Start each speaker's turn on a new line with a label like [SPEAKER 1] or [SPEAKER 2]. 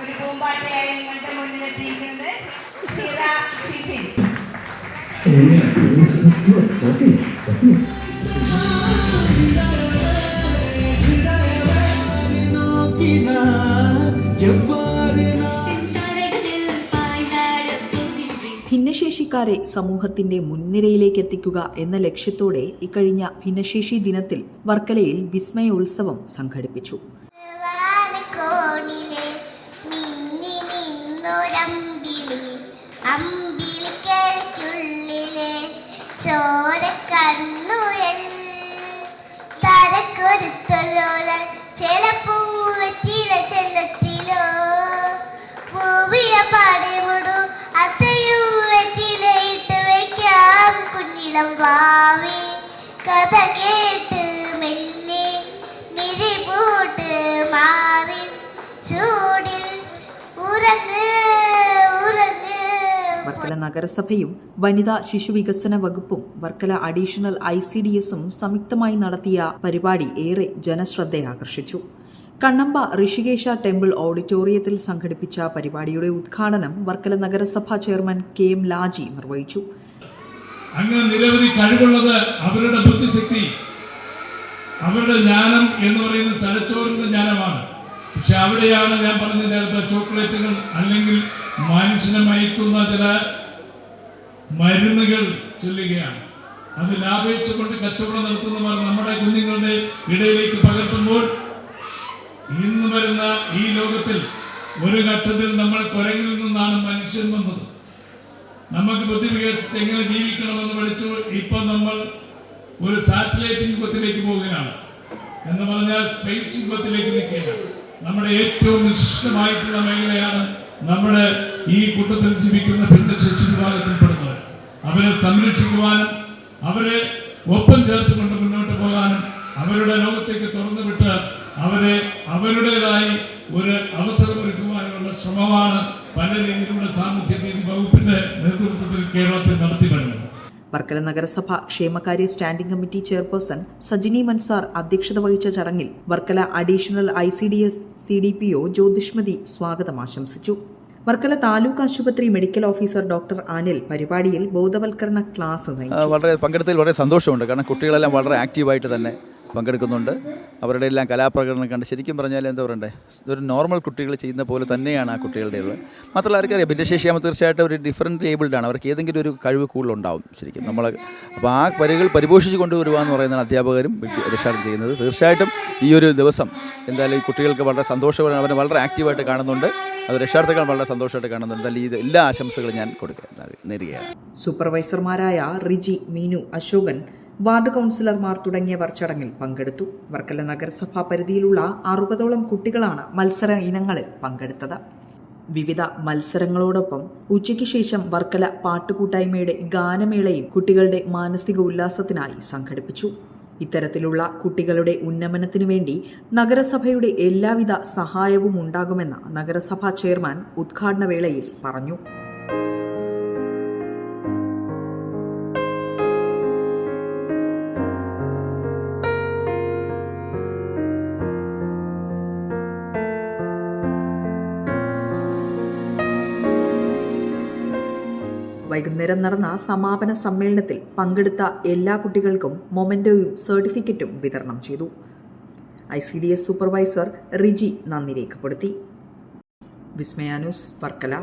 [SPEAKER 1] ഒരു പൂമ്പാറ്റയായി നിങ്ങളുടെ മുന്നിലെത്തിയിരിക്കുന്നത് ഹിറ
[SPEAKER 2] ഭിന്നശേഷിക്കാരെ സമൂഹത്തിന്റെ മുൻനിരയിലേക്ക് എത്തിക്കുക എന്ന ലക്ഷ്യത്തോടെ ഇക്കഴിഞ്ഞ ഭിന്നശേഷി ദിനത്തിൽ വർക്കലയിൽ വിസ്മയോത്സവം സംഘടിപ്പിച്ചു.
[SPEAKER 3] അമ്പിളിക്കുള്ളിലെ ചോര കണ്ണുഴൽ തരക്കൊരുത്തലോലൽ ചില പൂവറ്റില ചെല്ലത്തിലോ. പൂവിയ പാടിമുടു അത്തയും വെറ്റിലയിട്ട് വയ്ക്കാം കുഞ്ഞിളം ഭാവി കഥ കേട്ട് മെല്ലെ നിരിപൂട്ട് മാറി ചൂടിൽ ഉറങ്ങ്
[SPEAKER 2] വർക്കല നഗരസഭയും വനിതാ ശിശുവികസന വകുപ്പും Varkala additional I C D എസും സംയുക്തമായി നടത്തിയ പരിപാടി ഏറെ ജനശ്രദ്ധയാകർഷിച്ചു കണ്ണമ്പ ഋഷികേശ ടെമ്പിൾ ഓഡിറ്റോറിയത്തിൽ സംഘടിപ്പിച്ച പരിപാടിയുടെ ഉദ്ഘാടനം വർക്കല നഗരസഭാ ചെയർമാൻ കെ എം ലാജി നിർവഹിച്ചു.
[SPEAKER 4] അങ്ങനെ നിരവധി കഴിവുള്ളത് അവരുടെ ബുദ്ധിശക്തി അവരുടെ ജ്ഞാനം എന്ന് പറയുന്നത് തലച്ചോറിന്റെ ജ്ഞാനമാണ്. പക്ഷെ അവിടെയാണ് ഞാൻ പറഞ്ഞ നേരത്തെ ചോക്ലേറ്റുകൾ അല്ലെങ്കിൽ മനുഷ്യനെ മയക്കുന്ന ചില മരുന്നുകൾ ചൊല്ലുകയാണ്. അത് ലാഭിച്ചുകൊണ്ട് കൊണ്ട് കച്ചവടം നടത്തുന്നവർ നമ്മുടെ കുഞ്ഞുങ്ങളുടെ ഇടയിലേക്ക് പകർത്തുമ്പോൾ ഇന്ന് വരുന്ന ഈ ലോകത്തിൽ ഒരു ഘട്ടത്തിൽ നമ്മൾ കുരങ്ങിൽ നിന്നാണ് മനുഷ്യൻ വന്നത്. നമുക്ക് ബുദ്ധി വികസിച്ച് എങ്ങനെ ജീവിക്കണമെന്ന് പഠിച്ചു ഇപ്പൊ നമ്മൾ ഒരു സാറ്റലൈറ്റ് യുഗത്തിലേക്ക് പോവുകയാണ്. എന്ന് പറഞ്ഞാൽ സ്പേസ് യുഗത്തിലേക്ക് നിൽക്കുകയാണ്. നമ്മുടെ ഏറ്റവും വിശിഷ്ടമായിട്ടുള്ള മേഖലയാണ് നമ്മുടെ ഈ കൂട്ടത്തിൽ ജീവിക്കുന്ന ഭിന്നശേഷി വിഭാഗത്തിൽപ്പെടുന്നത് അവരെ സംരക്ഷിക്കുവാനും അവരെ ഒപ്പം ചേർത്തുകൊണ്ട് മുന്നോട്ട് പോകാനും അവരുടെ ലോകത്തേക്ക് തുറന്നു വിട്ട് അവരെ അവരുടേതായി ഒരു അവസരമൊരുക്കുവാനുള്ള ശ്രമമാണ് പല രീതിയിലുള്ള സാമൂഹ്യ നീതി വകുപ്പിന്റെ നേതൃത്വത്തിൽ കേരളത്തിൽ നടത്തി വരുന്നത്
[SPEAKER 2] വർക്കല നഗരസഭ ക്ഷേമകാര്യ standing committee chairperson Sajini Mansar അധ്യക്ഷത വഹിച്ച ചടങ്ങിൽ Varkala additional I C D S C D P O Jyothishmathi സ്വാഗതം ആശംസിച്ചു. വർക്കല താലൂക്ക് ആശുപത്രി മെഡിക്കൽ ഓഫീസർ ഡോക്ടർ അനിൽ പരിപാടിയിൽ ബോധവൽക്കരണ ക്ലാസ് നയിച്ചു.
[SPEAKER 5] വളരെ പങ്കെടുത്തതിൽ വളരെ സന്തോഷമുണ്ട്. കാരണം കുട്ടികളെല്ലാം വളരെ ആക്റ്റീവായിട്ട് തന്നെ പങ്കെടുക്കുന്നുണ്ട്. അവരുടെ എല്ലാം കലാപ്രകടനം കണ്ട് ശരിക്കും പറഞ്ഞാൽ എന്താ പറയണ്ടേ? ഒരു നോർമൽ കുട്ടികൾ ചെയ്യുന്ന പോലെ തന്നെയാണ് ആ കുട്ടികളുടെ ഉള്ളത്. മാത്രമല്ല ആർക്കറിയാം ഭിന്നശേഷി ആകുമ്പോൾ തീർച്ചയായിട്ടും ഒരു ഡിഫറെന്റ് ഏബിൾഡാണ് അവർക്ക് ഏതെങ്കിലും ഒരു കഴിവ് കൂടുതലുണ്ടാവും ശരിക്കും. നമ്മൾ അപ്പോൾ ആ പരികൾ പരിപോഷിച്ച് കൊണ്ടുവരുക എന്ന് പറയുന്ന അധ്യാപകരും രക്ഷാടനം ചെയ്യുന്നത്. തീർച്ചയായിട്ടും ഈ ഒരു ദിവസം എന്തായാലും ഈ കുട്ടികൾക്ക് വളരെ സന്തോഷപരമാണ് അവരെ വളരെ ആക്റ്റീവായിട്ട് കാണുന്നുണ്ട്. അത് രക്ഷാർത്ഥികൾ വളരെ സന്തോഷമായിട്ട് കാണുന്നുണ്ട്. എന്തായാലും ഇത് എല്ലാ ആശംസകളും ഞാൻ കൊടുക്കുക. നേരുകയാണ്.
[SPEAKER 2] സൂപ്പർവൈസർമാരായ റിജി മീനു അശോകൻ വാർഡ് കൗൺസിലർമാർ തുടങ്ങിയവർ ചടങ്ങിൽ പങ്കെടുത്തു. വർക്കല നഗരസഭാ പരിധിയിലുള്ള അറുപതോളം കുട്ടികളാണ് മത്സര ഇനങ്ങളിൽ പങ്കെടുത്തത്. വിവിധ മത്സരങ്ങളോടൊപ്പം ഉച്ചയ്ക്ക് ശേഷം വർക്കല പാട്ടുകൂട്ടായ്മയുടെ ഗാനമേളയും കുട്ടികളുടെ മാനസിക ഉല്ലാസത്തിനായി സംഘടിപ്പിച്ചു. ഇത്തരത്തിലുള്ള കുട്ടികളുടെ ഉന്നമനത്തിനു വേണ്ടി നഗരസഭയുടെ എല്ലാവിധ സഹായവും ഉണ്ടാകുമെന്ന് നഗരസഭാ ചെയർമാൻ ഉദ്ഘാടന വേളയിൽ പറഞ്ഞു. വൈകുന്നേരം നടന്ന സമാപന സമ്മേളനത്തിൽ പങ്കെടുത്ത എല്ലാ കുട്ടികൾക്കും മൊമെന്റോയും സർട്ടിഫിക്കറ്റും വിതരണം ചെയ്തു. I C D S supervisor Riji നന്ദി രേഖപ്പെടുത്തി. വിസ്മയാനുസ് വർക്കല.